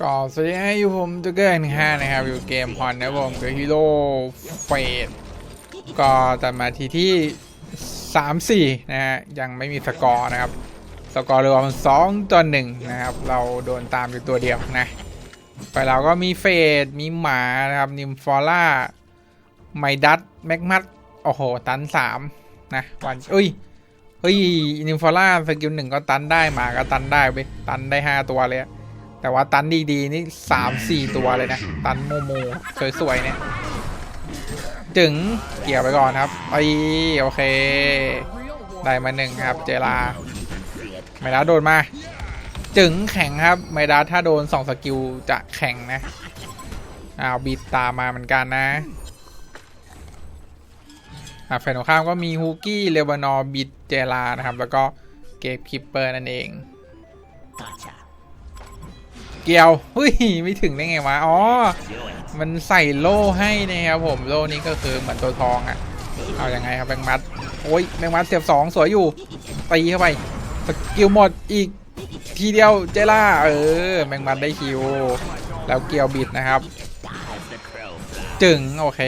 ก็สวัสดีให้อยู่ผมจะเกินห้านะครับ อยู่เกมพอนนะผมกับฮีโร่เฟดก็จะมาทีที่3 4นะฮะยังไม่มีสกอร์นะครับ สกอร์รวม2ต่อ1นะครับ เราโดนตามอยู่ตัวเดียวนะ ไปเราก็มีเฟดมีหมานะครับ นิมฟอร่า ไมดัตแม็กมัตโอ้โห ตัน3นะวันเอ้ยเฮ้ยนิมฟอร่าสกิลหนึ่งก็ตันได้หมาก็ตันได้ไปตันได้5ตัวเลยอะ แต่ว่าตันดีๆนี่สามสี่ตัวเลยนะ ตันโมโมสวยๆเนี่ย จึงเกี่ยวไปก่อนครับไอโอเค ได้มาหนึ่งครับ เจลาไม่ดาโดนมา จึงแข็งครับไม่ดาถ้าโดนสองสกิลจะแข็งนะอ้าวบีดตามมาเหมือนกันนะอะแฟนของข้ามก็มีฮูกี้เลบานอร์บิดเจลานะครับ แล้วก็เกฟคิปเปอร์นั่นเอง เกียวเฮ้ยไม่ถึงได้ไงวะ อ๋อ มันใส่โล่ให้นะครับผม โล่นี้ก็คือเหมือนตัวทองอะ่ะ เอาอยัางไงครับแบงมัด โอ้ยแบงมัดเสียบสองสวยอยู่ ตีเข้าไป สกิลหมดอีกทีเดียวเจล่า เออ แบงมัดได้คิว แล้วเกียวบิดนะครับ จึงโอเค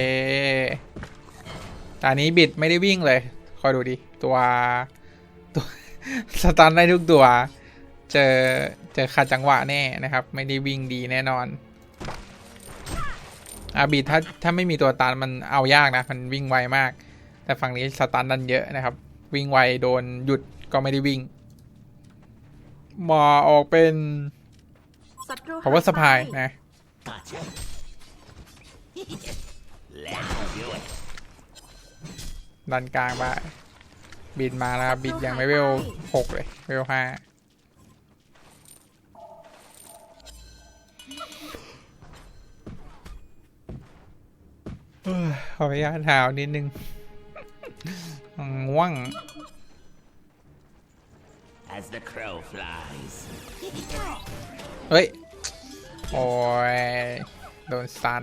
ตอนนี้บิดไม่ได้วิ่งเลย คอยดูดิ ตัวตัวสตันได้ทุกตัว เจอ เจอขัดจังหวะแน่นะครับ ไม่ได้วิ่งดีแน่นอนอาบีถ้าถ้าไม่มีตัวตันมันเอายากนะ มันวิ่งไวมาก แต่ฝั่งนี้สตันดันเยอะนะครับ วิ่งไวโดนหยุดก็ไม่ได้วิ่งมาออกเป็นศัตรู power supply นะดันกลางไปบินมาแล้วครับบินยังไม่เวลหกเลยเวลห้า ขออนุญาตเท้านิดนึงง่วง as the crow flies. เฮ้ย โอ้ย โดนซัน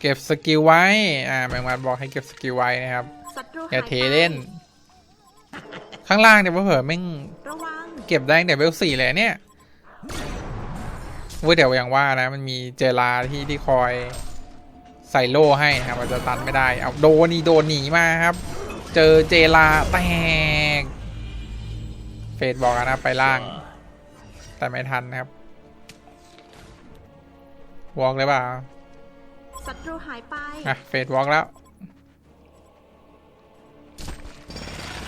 เก็บสกิลไว้ อ่าแมงวันบอกให้เก็บสกิลไว้นะครับศัตรูอย่าหเทเล่น ข้างล่างเนี่ยเผื่อๆแม่งระวังเก็บได้ตั้งแต่เวลสี่เลยเนี่ย เว้ยเดี๋ยวอย่างว่านะ มันมีเจลาที่ที่คอยใส่โล่ให้นะครับมันจะตันไม่ได้ เอาโดนนี่โดนหนีมาครับ เจอเจลาแตก เฟดบอกนะไปล่าง แต่ไม่ทันนะครับ วอล์กเลยเปล่าศัตรูหายไปอะเฟดวอล์กแล้ว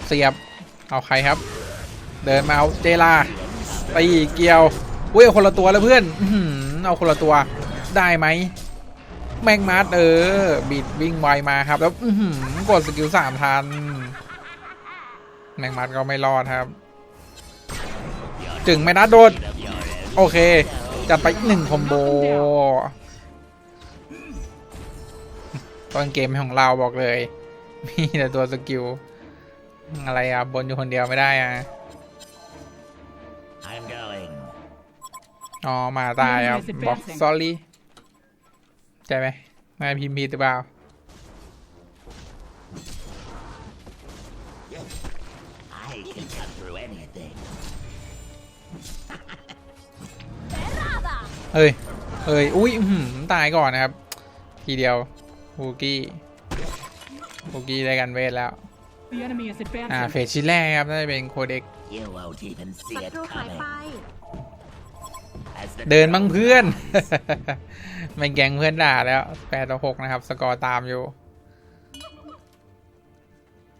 เสียบ เอาใครครับ เดินมาเอาเจลาตีเกียว อุ้ยเอาคนละตัวแล้วเพื่อนอืเอาคนละตัวได้ไหมแมงมัดเออบิดวิ่งไวมาครับ แล้วอืกดสกิลสามทันแมงมัดก็ไม่รอดครับ จึงไม่นัดโดดโอเค จัดไปหนึ่งคอมโบต้นเกมของเราบอกเลย มีแต่ตัวสกิลอะไรอะ บนอยู่คนเดียวไม่ได้อะ อ๋อหมาตายอะบอก sorry ใช่ไหมไม่พิมพ์ผิดหรือเปล่า I can cut through anything. เฮ้ยเฮ้ย อุ้ยอื้อหือตายก่อนนะครับ ทีเดียวฮูกี้ฮูกี้ได้กันเวทแล้ว The enemy is อ่า advancing. เฟสชิ้นแรกครับ น่าจะเป็นโคเด็ก You won't even ศั see it ตรูหาย coming. ไป As the เดินบ้างเพื่อน ไม่แกงเพื่อนด่าแล้วแปดต่อหกนะครับ สกอร์ตามอยู่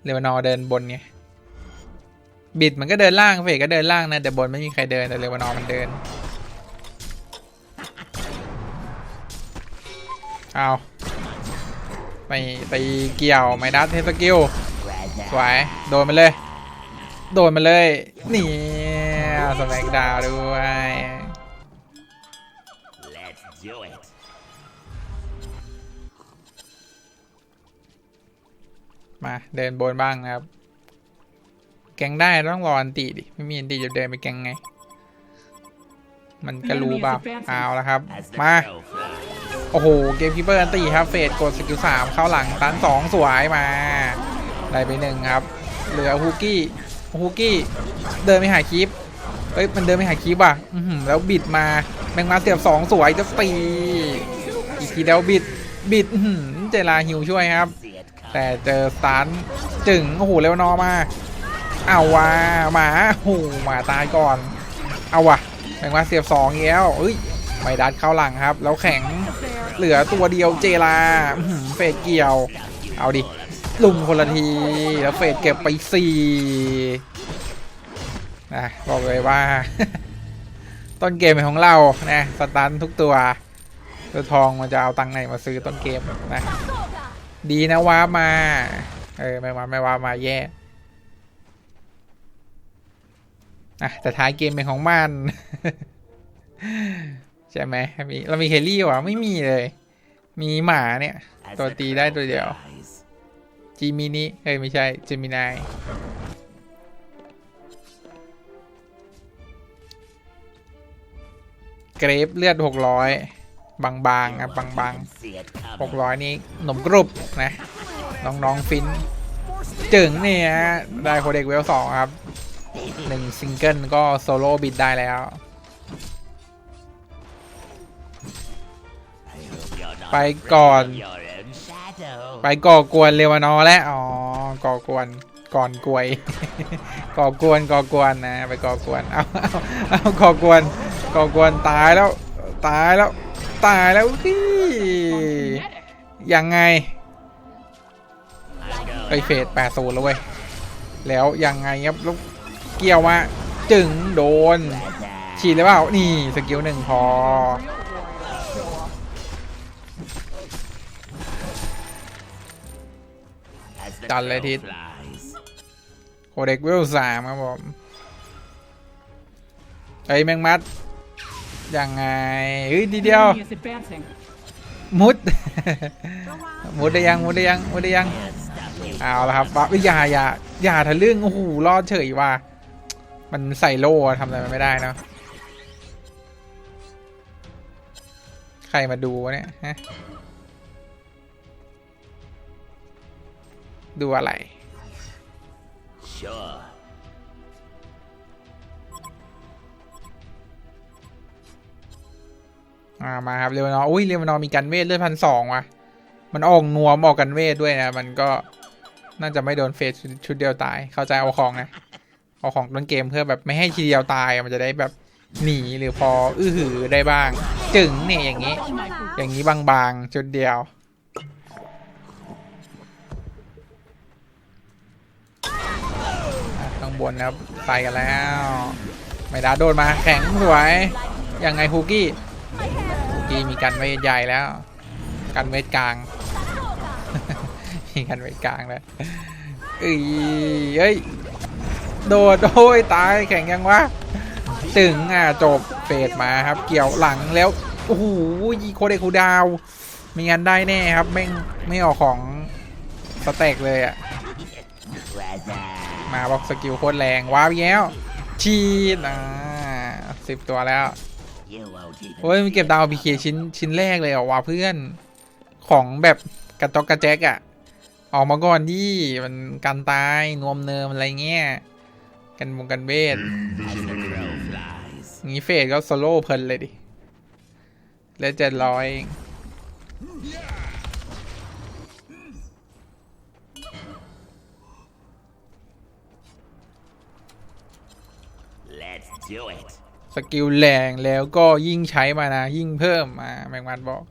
เลวานอเดินบนไงบิดมันก็เดินล่างเฟกก็เดินล่างนะแต่บนไม่มีใครเดินแต่เลวานอมันเดินเอาไปไปเกี่ยวไม่ดัดเทสกิลสวยโดนมันเลย โดนมันเลย นี่สแมกดาวด้วย do it. มาเดินบนบ้างนะครับ แกงได้ต้องรออันติดิ ไม่มีอันติจะเดินไปแกงไง มันก็รู้เปล่าเอาแล้วครับ As the มา crow flies. โอ้โห เกมคีเปอร์อันตีครับเฟดกดสกิลสามเข้าหลังตันสองสวยมา ได้ไปหนึ่งครับ เหลือฮูกี้ฮูกี้ เดินไปหาคีป เอ้ยมันเดินไปหาคีบอะอืแล้วบิดมาแมงมาเสียบสองสวยจะตีอีกทีแล้วบิดบิดเจลาฮิวช่วยครับ แต่เจอสตันจึงโอ้โหเร็วนอมาเอาว่ะหมาโอ้หมาตายก่อน เอาว่ะแมงมาเสียบสองอีกแล้วเอ้ยไม่ดัดเข้าหลังครับ แล้วแข็งเหลือตัวเดียวเจลาเฟดเกี่ยว เอาดิลุมคนละทีแล้วเฟดเก็บไปสี่ นะบอกเลยว่า ต้นเกมเป็นของเรานะสตันทุกตัว ตัวทองมันจะเอาตังค์ไหนมาซื้อต้นเกมนะ ดีนะว้ามา เออไม่ว่าไม่ว่ามาแย่อะแต่ท้ายเกมเป็นของมันใช่ไหมมีเรามีเคลลี่วะไม่มีเลย มีหมาเนี่ย As ตัว the ตีได้ crow ตัวเดียว flies. จีมินิเอ้ยไม่ใช่จีมินาย เกรฟเลือดหกร้อยบางๆครับบางๆหกร้อยนี่หนมกรุบนะน้องๆฟินจึงเนี่ยได้โคเด็กเวลสองครับหนึ่งซิงเกิลก็โซโล่บิดได้แล้วไปก่อน ไปก่อกวนเลวานอแล้วอ๋อก่อกวนก่อนกวย ก่อกวนก่อกวนนะ ไปก่อกวนเอาเอาเอาก่อกวน ก่อกวนตายแล้วตายแล้วตายแล้วพี่ยังไงไปเฟสแปดศูนย์แล้วเว้ยแล้วยังไงครับล้วเกี่ยวมาจึงโดน ฉีดเลยเปล่า นี่สกิลหนึ่งพอ as the Done, let crow it. flies. โคเด็กเวลสามครับผมไอ้แมงมัด ยังไงเฮ้ยทีเดียว Enemy is advancing. มุดระวังมุดได้ยังมุดได้ยังมุดได้ยัง Can't stop you. เอาละครับปั๊บอย่าอย่าอย่าทะลึ่งโอ้โหรอดเฉยว่ะมันใส่โล่อะทำอะไรมันไม่ได้เนาะใครมาดูวะเนี่ยฮะดูอะไร Sure. อ่ามาครับเรวานอร์อุ้ยเรวานอร์มีกันเวทเลือดพันสองว่ะ มันออกนวมออกกันเวทด้วยนะ มันก็น่าจะไม่โดนเฟสชุดเดียวตาย เข้าใจเอาของนะ เอาของต้นเกมเพื่อแบบไม่ให้ทีเดียวตาย มันจะได้แบบหนีหรือพออื้อหือได้บ้าง จึงเนี่ยอย่างนี้ อย่างนี้บางๆชุดเดียวอะข้างบนนะครับใส่กันแล้ว ไม่ด้โดนมาแข็งสวย ยังไงฮูกี้ กี้มีกันเวทใหญ่แล้ว กันเวทกลาง มีกันเวทกลางแล้วเอ้ยเอ้ยโดดโอ้ยตายแข็งยังวะตึงอะจบเฟดมาครับเกี่ยวหลังแล้วโอ้โหยีโคเดคูดาวมีงานได้แน่ครับไม่ไม่ออกของสเต็กเลยอะมาบอกสกิลโคตรแรงว้าวแย้วชีดอ่าสิบตัวแล้ว โอ้ยมันเก็บดาวพีเคชิ้นชิ้นแรกเลยเหรอวะเพื่อนของแบบกระจอกกระแจกอะออกมาก่อนดิมันกันตายนวมเนิมอะไรเงี้ยกันวงกันเวทงี้เฟดก็โซโล่เพลินเลยดิเลเจ็ดร้อย Let's do it. สกิลแรงแล้วก็ยิ่งใช้มานะ ยิ่งเพิ่มมาแมงมันบอก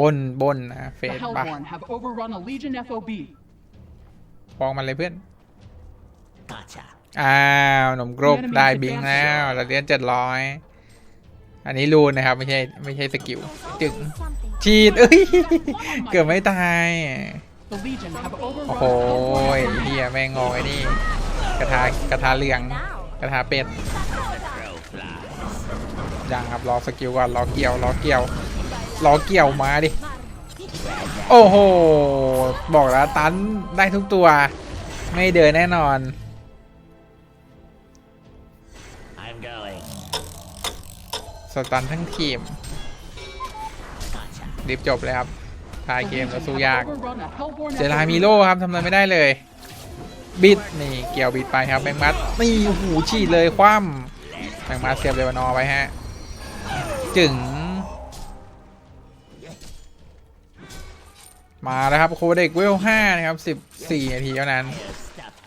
บนบนนะเฟ The ดปะ Hellborn have overrun a Legion FOB. ฟองมันเลยเพื่อน Gotcha. อ้าวหนมกรบได้บิงแล้วเราเรียนเจ็ดร้อยอันนี้รูนนะครับ ไม่ใช่ไม่ใช่สกิลจึง something ฉีดเอ้ย เกือบไม่ตาย The Legion have โอ้ overrun โห a Hellborn เฮียแม่งงอยนี่ กระทากระทาเหลือง กระทาเป็ด The crow flies. ยังครับรอสกิลก่อนรอเกี่ยวรอเกี่ยวรอเกี่ยวมาดิ โอ้โห บอกแล้วตันได้ทุกตัว ไม่เดินแน่นอน I'm going. สตันทั้งทีม Gotcha. รีบจบเลยครับท้าย The เกม Legion ก็สู้ have ยาก overrun a Hellborn เจลา FOB. มีโล่ครับทำอะไรไม่ได้เลย บิดนี่เกี่ยวบิดไปครับแมงมัดนี่โอ้โหฉีดเลยคว่ำแมงมาเสียบเรวานอร์ไว้ฮะ จึงมาแล้วครับโคเด็กเวลห้านะครับสิบสี่นาทีเท่านั้น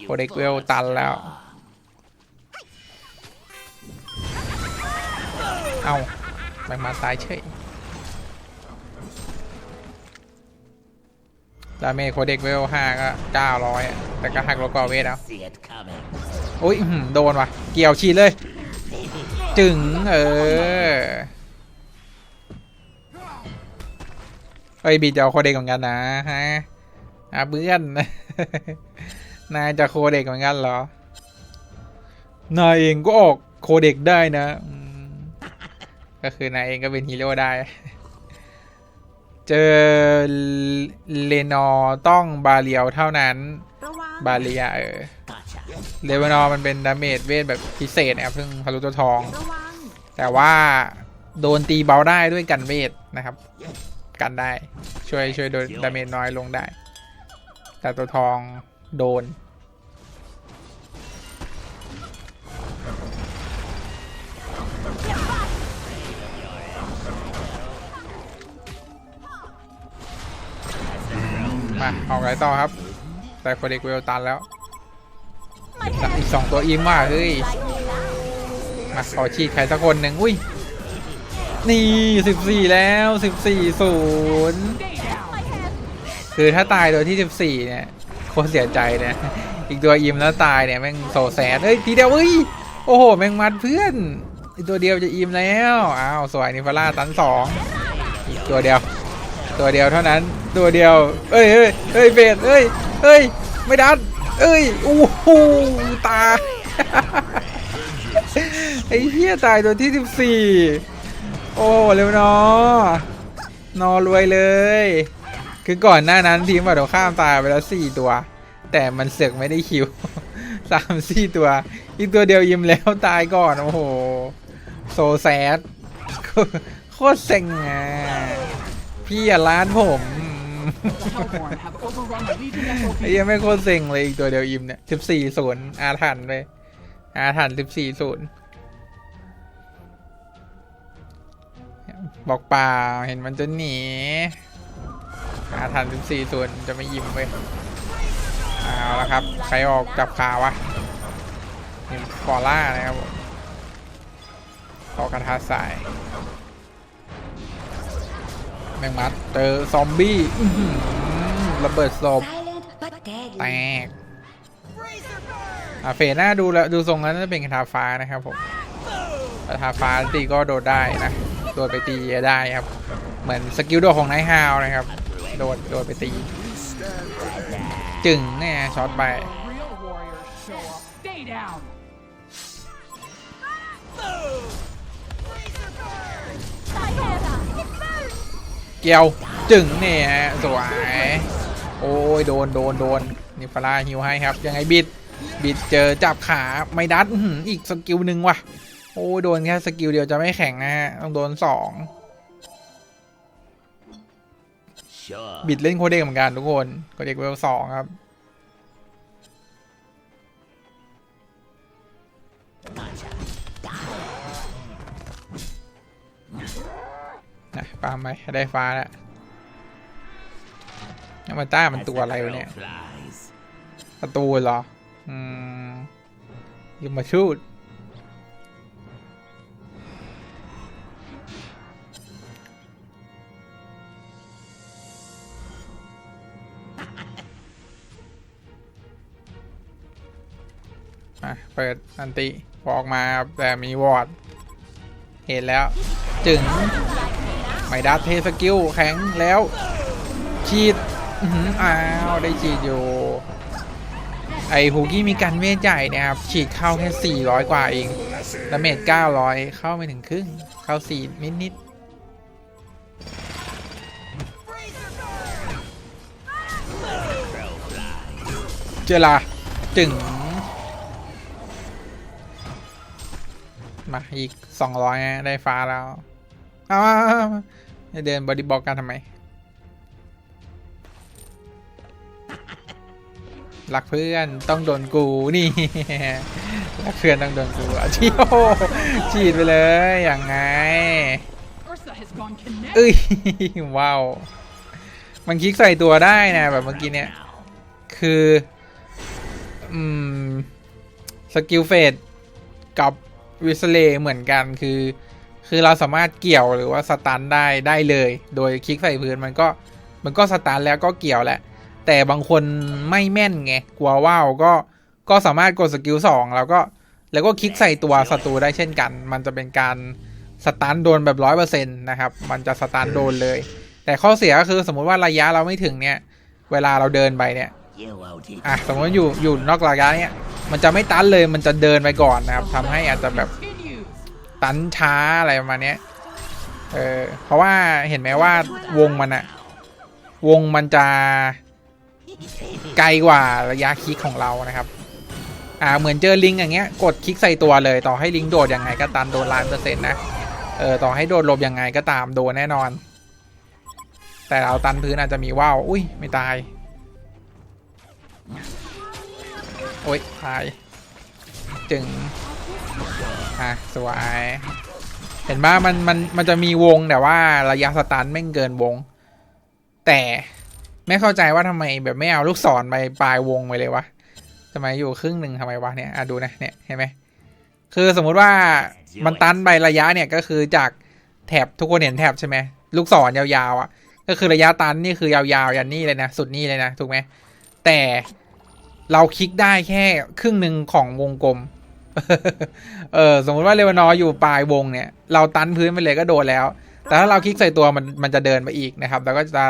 โคเด็กเวลตันแล้วเอาแมงมาตายเฉยดาเมจโคเด็กเวลห้าก็เก้าร้อยแต่ก็หักลบกอเวทเอา see it coming. อุ้ยโดนว่ะ เกี่ยวฉีดเลย จึง เออ ไอ้ยบีดจะเอาโคเด็กเหมือนกันนะฮะอาเบื่อนนายจะโคเด็กเหมือนกันเหรอนายเองก็ออกโคเด็กได้นะอืมก็คือนายเองก็เป็นฮีโร่ได้ เจอเลนอร์ต้องบาเรียวเท่านั้นระวังบาเรียเออ Gotcha. เลเวนอร์มันเป็นดาเมจเวทแบบพิเศษนะครับเพิ่งทะลุตัวทองระวังแต่ว่าโดนตีเบาได้ด้วยกันเวทนะครับ กันได้ ช่วยช่วยโดนดาเมจน้อยลงได้ แต่ตัวทองโดน มาเอาไงต่อครับ แต่โคเด็กเวลตันแล้วอีกสองตัวอิมว่ะเฮ้ย มาขอฉีดใครสักคนหนึ่งอุ้ย นี่สิบสี่แล้วสิบสี่ศูนย์คือถ้าตายตัวที่สิบสี่เนี่ยโคตรเสียใจเนะอีกตัวอิมแล้วตายเนี่ยแม่งโซแซดเฮ้ยทีเดียวเฮ้ยโอ้โหแม่งมัดเพื่อนอีกตัวเดียวจะอิมแล้วอ้าวสวยนิฟาร่าตันสองอีกตัวเดียว ตัวเดียวเท่านั้นตัวเดียว เอ้ยเอ้ยเอ้ยเบสเอ้ยเอ้ยไม่ดันเอ้ยอู้หูตายไอ้เหี้ยตายตัวที่สิบสี่ โอ้เร็วนอนอรวยเลย คือก่อนหน้านั้นทีมฝั่งตรข้ามตายไปแล้วสี่ตัว แต่มันเสือกไม่ได้คิวสามสี่ตัว อีกตัวเดียวยิ้มแล้วตายก่อน โอ้โห โซแซดโคตรเซ็งอะพี่อย่าล้านผมไอ้ยังไม่โคตรเซ็งเลยอีกตัวเดียวอิมเนี่ยสิบสี่ศูนย์อาถรรพ์เลยอาถรรพ์สิบสี่ศูนย์ บอกเปล่าเห็นมันจะหนีอาถรรพ์สิบสี่ศูนจะไม่ยิ้มเว้ยเอาละครับ ใครออกจับขาวะเห็นฟอร่านะครับขอกระทาสายแมงมัดเจอซอมบี้ระเบิดศพแตกอะเฟสหน้าดูแล้วดูทรงแล้วน่าจะเป็นกระทาฟ้านะครับผมกระทาฟ้าตีก็โดดได้นะ ดดไปตีได้ครับ เหมือนสกิลโดดของไนท์ฮาวนะครับ โดดโดดไปตี จึงเนี่ยช็อตไปเกียวจึงเนี่ยสวย โอ้ยโดนโดนโดนนิฟาร่าฮิวให้ครับ ยังไงบิด บิดเจอจับขาไม่ดัดอื้อหืออีกสกิลหนึ่งว่ะ โอ้ยโดนแค่สกิลเดียวจะไม่แข็งนะฮะ ต้องโดนสอง Sure. บิดเล่นโคเด็กเหมือนกันทุกคนโคเด็กเวลสองครับ Gotcha. นะปาล์มไหมได้ฟ้าแล้วยามาต้ามัน As ตัว the อะไรวะ crow เนี่ย flies. ประตูเหรอ อืมยมมาชูด เปิดอันติพอออกมาแต่มีวอร์ดเห็นแล้ว จึงไม่ดัดเทสกิลแข็งแล้วฉีดอ้าวได้ฉีดอยู่ ไอฮูกี้มีการเวทใหญ่เนะครับ ฉีดเข้าแค่ 400 กว่าเองดาเมจ900 เข้าไม่ถึงครึ่ง เข้า 4 นิดนิดเจอลาจึง มาอีก200นะได้ฟ้าแล้วอ้าวจะเดินบอดี้บล็อกกันทำไมรักเพื่อนต้องโดนกูนี่แล้วเพื่อนต้องโดนกูอะชิโอฉีดไปเลยอย่างไง Ursa has gone kinetic. เอ้ยว้าวมันคลิกใส่ตัวได้นะแบบเมื่อกี้เนี่ยคืออืมสกิลเฟดกับ วิสเลเหมือนกันคือ คือเราสามารถเกี่ยวหรือว่าสตันได้ได้เลย โดยคลิกใส่พื้นมันก็มันก็สตันแล้วก็เกี่ยวแหละ แต่บางคนไม่แม่นไงกลัวว่าวก็ก็สามารถกดสกิลสองแล้วก็แล้วก็คลิกใส่ตัวศัตรูได้เช่นกัน มันจะเป็นการสตันโดนแบบร้อยเปอร์เซ็นต์นะครับ มันจะสตันโดนเลย แต่ข้อเสียก็คือสมมุติว่าระยะเราไม่ถึงเนี่ย เวลาเราเดินไปเนี่ย อะสมมติอยู่อยู่นอกระยะเนี่ยมันจะไม่ตันเลยมันจะเดินไปก่อนนะครับทำให้อาจจะแบบตันช้าอะไรประมาณนี้เออเพราะว่าเห็นไหมว่าวงมันอะวงมันจะไกลกว่าระยะคลิกของเรานะครับ อ่าเหมือนเจอลิงอย่างเงี้ย กดคลิกใส่ตัวเลย ต่อให้ลิงโดดยังไงก็ตามโดนล้านเปอร์เซ็นต์นะเออต่อให้โดดลบยังไงก็ตามโดนแน่นอน แต่เราตันพื้นอาจจะมีว่าวอุ้ยไม่ตาย โอ้ยตายจึงอะสวย เห็นว่ามันมันมันจะมีวงแต่ว่าระยะสตันไม่งเกินวง แต่ไม่เข้าใจว่าทำไมแบบไม่เอาลูกศรไปปลายวงไปเลยวะทำไมอยู่ครึ่งหนึ่งทำไมวะเนี่ยอะดูนะเนี่ยเห็นไหมคือสมมุติว่ามันตันไประยะเนี่ยก็คือจากแถบทุกคนเห็นแถบใช่ไหมลูกศรยาวๆอะ ก็คือระยะตันนี่คือยาวๆยันนี่เลยนะสุดนี่เลยนะถูกไหม แต่เราคลิกได้แค่ครึ่งหนึ่งของวงกลม เออสมมุติว่าเลวานอร์อยู่ปลายวงเนี่ย เราตันพื้นไปเลยก็โดนแล้ว แต่ถ้าเราคลิกใส่ตัวมันมันจะเดินไปอีกนะครับ แล้วก็จะ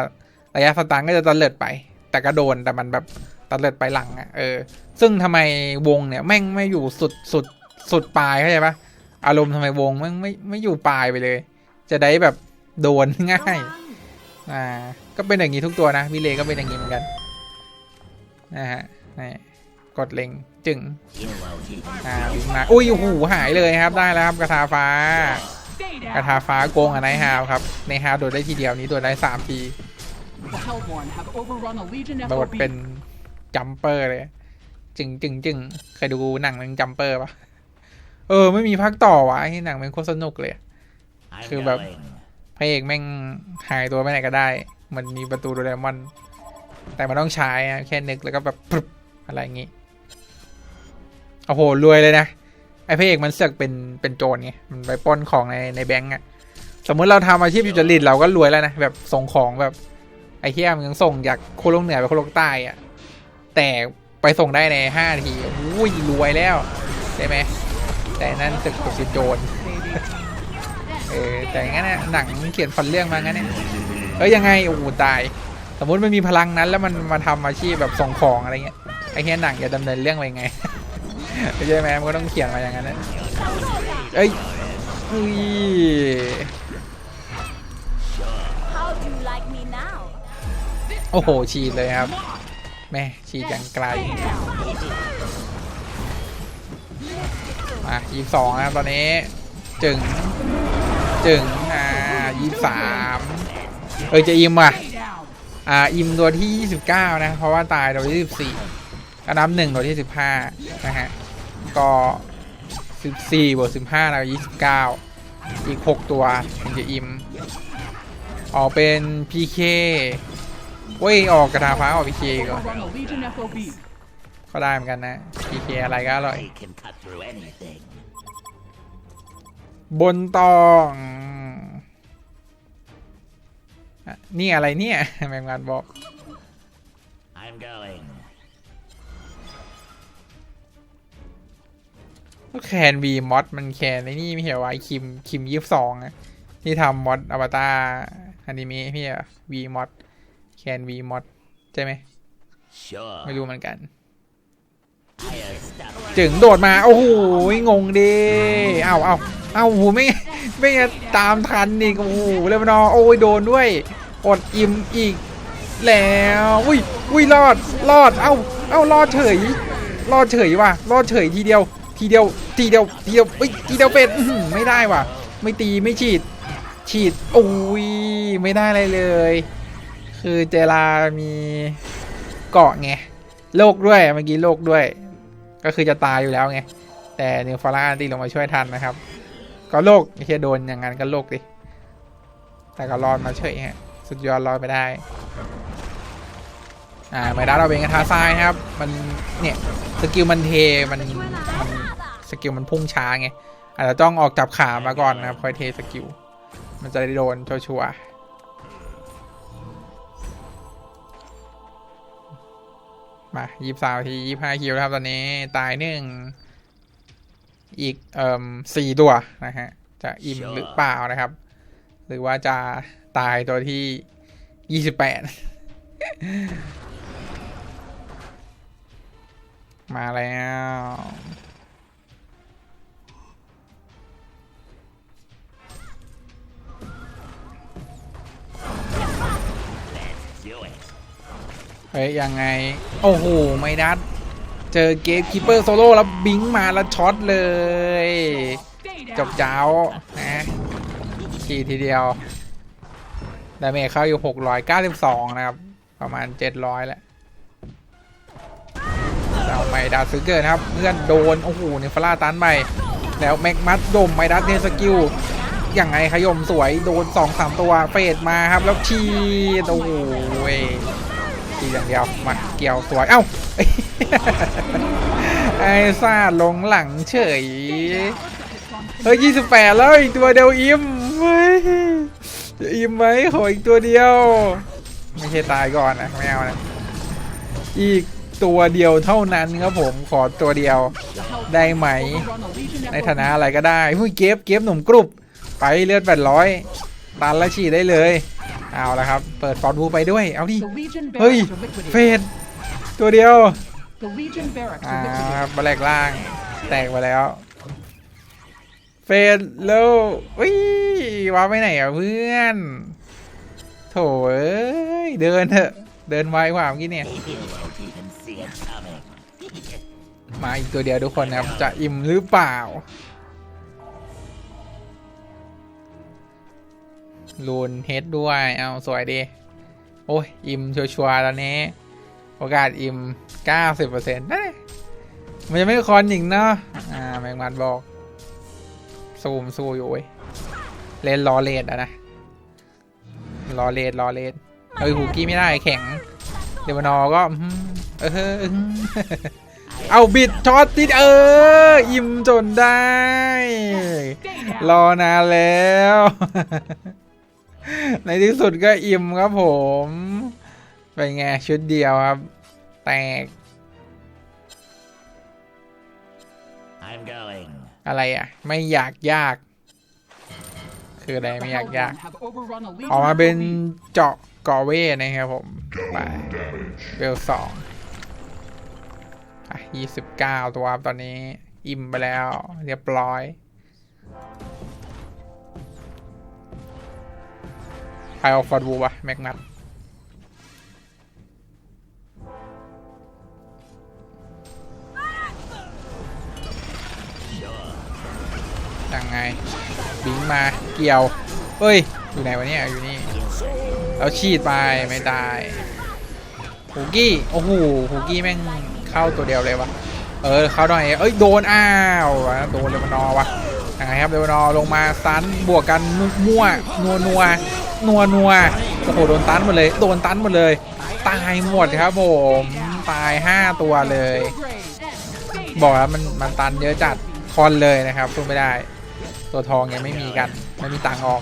ระยะสตาร์ทก็จะตันเลิดไป แต่ก็โดนแต่มันแบบตันเลิดไปหลังอะ่ะเออ ซึ่งทำไมวงเนี่ยแม่งไม่อยู่สุดสุดสุดปลายเข้าใจปะอารมณ์ทำไมวงแม่งไม่ไม่อยู่ปลายไปเลย จะได้แบบโดนง่ายระวังอ่า ก็เป็นอย่างนี้ทุกตัวนะวิเลก็เป็นอย่างนี้เหมือนกัน นะฮะนี่กดเล็งจึง You won't eat อ่าวิ่งมาอุ้ยโอ้โหหายเลยครับได้แล้วครับกระทาฟ้า Stay กระ down. ทาฟ้าโกงกับไนท์ฮาวครับในฮาวโดดได้ทีเดียวนี้โดดได้สามที The Hellborn have overrun a Legion โดด FOB. เป็นจัมเปอร์เลย จึงจึงจึงเคยดูหนังเป็นจัมเปอร์ปะเออ ไม่มีภาคต่อวะไอ้หนังเป็นโคตรสนุกเลย I'm คือแบบ going. พระเอกแม่งหายตัวไปไหนก็ได้ มันมีประตูโดเรมอน แต่มันต้องใช้แค่นึกแล้วก็แบบอะไรอย่างงี้โอ้โหรวยเลยนะไอ้พระเอกมันเสือกเป็นเป็นโจรไงมันไปป้นของในในแบงก์อะสมมุติเราทำอาชีพสุจริตเราก็รวยแล้วนะแบบส่งของแบบไอ้เทียมยังส่งจากโคโลกเหนือไปโคโลกใต้อะแต่ไปส่งได้ในห้านาทีอุ้ยรวยแล้วใช่ไหมแต่นั่นเสือกเป็นโจรเออแต่งั้นนะหนังเขียนฟันเรื่องมางั้นเนี่ยเอ้ยยังไงโอ้โหตาย สมมติมันมีพลังนั้นแล้วมันมาทำอาชีพแบบส่งของอะไรเงี้ยไอ้เฮียหนังจะดำเนินเรื่องไปไงใช่ไหมมันก็ต้องเขียนมาอย่างนั้นนะเอ้ยอุ้ยโอ้โหฉีดเลยครับแม่ฉีดอย่างไกลมายี่สองนะครับตอนนี้จึงจึงอ่ายี่สามเอ้ยจะอิมอะ อ่าอิมตัวที่ 29 นะ เพราะว่าตายตัวที่ 14ก็นับหนึ่งตัวที่ 15 นะฮะ ก็ 14บวก15แล้ว29 อีก 6 ตัวถึงจะอิม ออกเป็น PK เว้ย ออกกระทาฟ้าออก PK ก่อน Overrun a Legion FOB. ก็ได้เหมือนกันนะ PK อะไรก็อร่อย They can cut through anything. บนตองอะ นี่อะไรเนี่ย แมงวันบอก I'm going. ก็แคนวีมอดมันแคนในนี่ไม่เหรอวะไอคิมคิมยี่สิบสองอะที่ทำมอดอวตารอนิเมะพี่อะวีมอดแคนวีมอดใช่ไหม Sure. ไม่รู้เหมือนกัน Higher stuff. จึงโดดมา โอ้โหงงดิเอ้าเอ้า เอ้าโอ้โหไม่ไม่ตามทันอีกโอ้โหเลมานอโอ้ยโดนด้วยอดอิ่มอีก แล้วอุ้ยอุ้ยรอดรอดเอ้าเอ้ารอดเฉยรอดเฉยว่ะรอดเฉยทีเดียว ทีเดียวทีเดียวทีเดียวเอ้ยทีเดียวเป็ดไม่ได้ว่ะ ไม่ตีไม่ฉีด ฉีดโอ้ยไม่ได้อะไรเลย คือเจลามีเกาะไงโลกด้วยเมื่อกี้โลกด้วย ก็คือจะตายอยู่แล้วไงแต่นิวฟาร่าตีลงมาช่วยทันนะครับ ก็โลกไอ้เฮียโดนอย่างนั้นก็โลกดิ แต่ก็รอดมาเฉยฮะ สุดยอดรอดไปได้ อ่าไม่ได้เราเป็นกระทาทรายนะครับ มันเนี่ยสกิลมันเทมันมันสกิลมันพุ่งช้าไง อาจจะต้องออกจับขามาก่อนนะครับ ค่อยเทสกิล มันจะได้โดนชัวร์มายี่สิบสามทียี่ห้าคิวแล้วครับตอนนี้ตายหนึ่ง อีกเอ่มสี่ตัวนะฮะ จะอิ่มหรือเปล่านะครับ หรือว่าจะตายตัวที่ยี่สิบแปดมาแล้ว Do it. เฮ้ยยังไง โอ้โห ไม่ดัด เจอเกตคิปเปอร์โซโล่แล้วบิงมาแล้วช็อตเลยจบเจ้านะทีทีเดียวดาเมจเข้าอยู่ 692 นะครับ ประมาณ 700แหละเราไม่ดัดซื้อเกินครับเพื่อนโดน โอ้โหเนฟล่าตันไปแล้วแม็กมัดดมไมดัดเนสกิลยังไงขยมสวยโดน 2-3 ตัวเฟดมาครับ แล้วชีดโอ้โห ชีอย่างเดียวมาเกี่ยวสวยเอ้าไอ้ซ่าลงหลังเฉยเฮ้ยยี่สิบแปดแล้วอีกตัวเดียวอิ่มเฮ้ยจะอิ่มไหมขออีกตัวเดียว ไม่ใช่ตายก่อนนะไม่เอานะอีกตัวเดียวเท่านั้นครับผมขอตัวเดียวได้ไหม ในฐานะอะไรก็ได้หุ้ยเก็บเก็บหนุ่มกรุบไปเลือดแปดร้อยตันและฉีดได้เลย เอาละครับ เปิดฟอร์ดูไปด้วย เอาดิ The Legion เฮ้ย barracks are เฟ liquidated. ดตัวเดียว The Legion barracks อ่า are liquidated. ครับแรกล่าง แตกไปแล้ว เฟดแล้ววิว้าไปไหนอะเพื่อน โถเอ้ย เดินเถอะ เดินไวกว่าเมื่อกี้เนี่ย You won't even see it coming. มาอีกตัวเดียวทุกคนนะครับ จะอิ่มหรือเปล่า ลูนเฮดด้วย เอาสวยดี โอ้ย อิ่มชัวร์ๆตอนนี้ โอกาสอิ่ม90%นั่นมันจะไม่คอนอีกเนาะ อ่า แมงมันบอก ซูมสู้อยู่เว้ย เล่นรอเลดอะนะ รอเลดรอเลดเอ้ยฮูกี้ไม่ได้แข็ง เดวานอร์ก็เออเอาบิดช็อตติดเออ อิ่มจนได้ รอนานแล้ว ในที่สุดก็อิ่มครับผม เป็นไง ชุดเดียวครับ แตก I'm going. อะไรอะ ไม่อยากยาก คืออะไร The ไม่อยากยาก Hellborn have overrun a Legion ออกมาเป็น FOB. เจาะกอเว่นะครับผม ไปเวลสองอะยี่สิบเก้าตัวครับตอนนี้ อิ่มไปแล้ว เรียบร้อย ใครเอาฟอร์ดูวะแม็กนัทยังไงบิงมาเกี่ยวเฮ้ย อยู่ไหนวะเนี่ย อยู่นี่แล้วฉีดไปไม่ตายฮูกี้โอ้โหฮูกี้แม่งเข้าตัวเดียวเลยวะเออเข้าหน่อยเอ้ยโดนอ้าวโดนเลวานอวะยังไงครับเลวานอลงมาตันบวกกันมั่วนัวนัว นัวนัวโอ้โหโดนตันหมดเลย โดนตันหมดเลย ตายหมดครับผมตาย 5 ตัวเลย บอกแล้วมันมันตันเยอะจัดคอนเลยนะครับสู้ไม่ได้ ตัวทองยังไม่มีกันไม่มีตังออก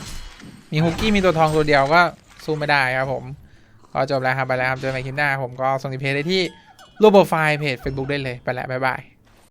มีฮุกกี้มีตัวทองตัวเดียวก็สู้ไม่ได้ครับผมก็จบแล้วครับไปแล้วครับเจอกันใหม่คลิปหน้าผมก็ส่งดีเพจได้ที่รูปโปรไฟล์เพจ Facebook ได้เลยไปแล้วบ๊ายบาย